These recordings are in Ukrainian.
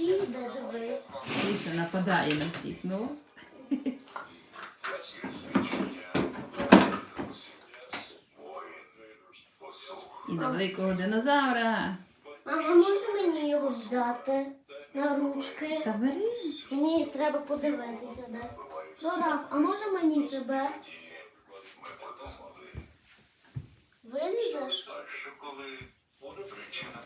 їде, дивись. Дивіться, нападає на всіх. Ну. І на великого динозавра. Мама, можна мені його взяти на ручки? Та бери. Мені треба подивитися, де. Дора, а може мені тебе? Вилізеш? Коли причина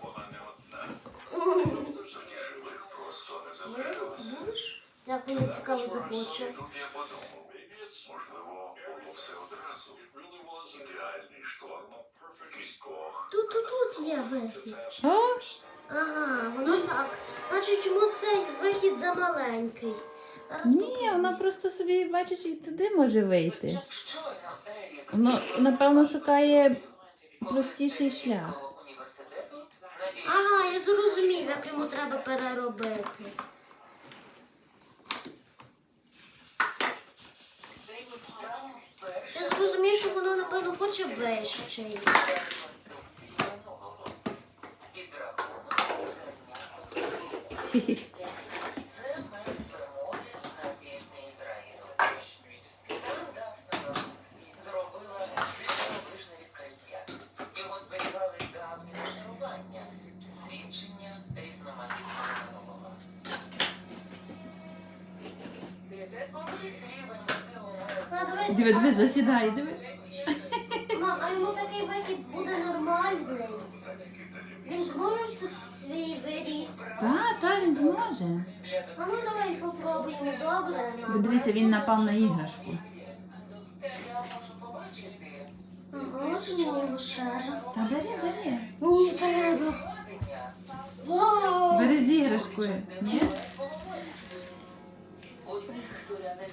Будеш? Як мені цікаво захоче. Тут можливо, було все одразу. Ідеальний шторм. Кількох. Тут, тут, тут є вихід. О, Ага, воно так. Значить, чому цей вихід замаленький? Зараз ні, вона просто собі, бачиш, і туди може вийти. Воно, напевно, шукає простіший шлях. Ага, я зрозумів, як йому треба переробити. Я зрозумів, що воно, напевно, хоче вищий. Його зберігали давні розчарування, свідчення різноманітного минулого. Колись рівень води у морі Та, дивись, Диви, диви, засідає, диви. Мам, а йому такий вихід буде нормальний. Він зможе тут свій виріс. Та, та, він зможе. А ну давай попробуємо, добре? Бо? Дивися, він напав на іграшку. мені його ще раз? Та бери, бери. Ні, треба. Вау! Бери з іграшкою. Ні?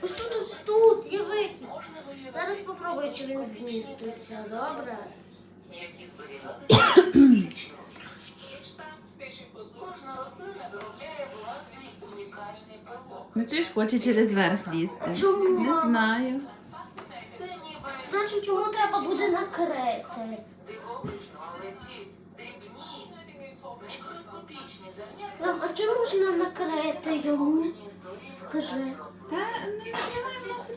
Ось тут, ось тут, є вихід. Зараз попробую, чи він вміститься, добре? Які зберігалися. Кожна рослина виробляє власний унікальний пилок. Ну ти ж хоче через верх лізти. Чому, Не мама? знаю. Це ніби Значить, чому треба буде накрити? дивовижно, але ці дрібні, мікроскопічні зернята Мам, а чи можна накрити йому? Скажи. Та не воно собі вилазить.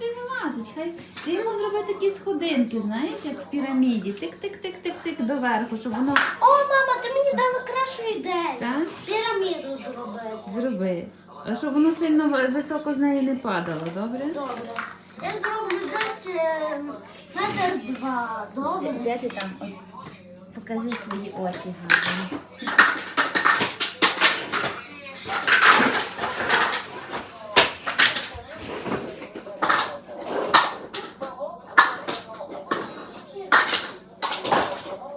Хай ти йому зроби такі сходинки, знаєш, як в піраміді. Тик-тик-тик-тик-тик доверху, щоб воно О, мама, ти мені дала кращу ідею. так Піраміду зробити. зроби. А щоб воно сильно високо з неї не падало, добре? Добре. Я зроблю десь е, метр два. Добре. Де ти там? Покажи свої очі гарні.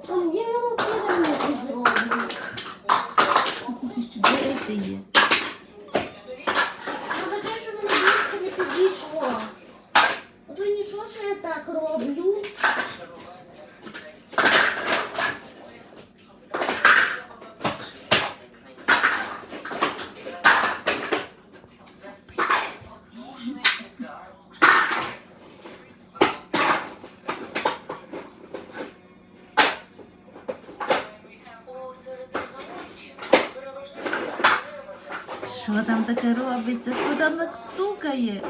Мам, я йому піраміду зроблю. Де це є? Я вважаю, що воно близько не підійшло. Ото нічого, що я так роблю. Що там таке робиться? Хто там так стукає?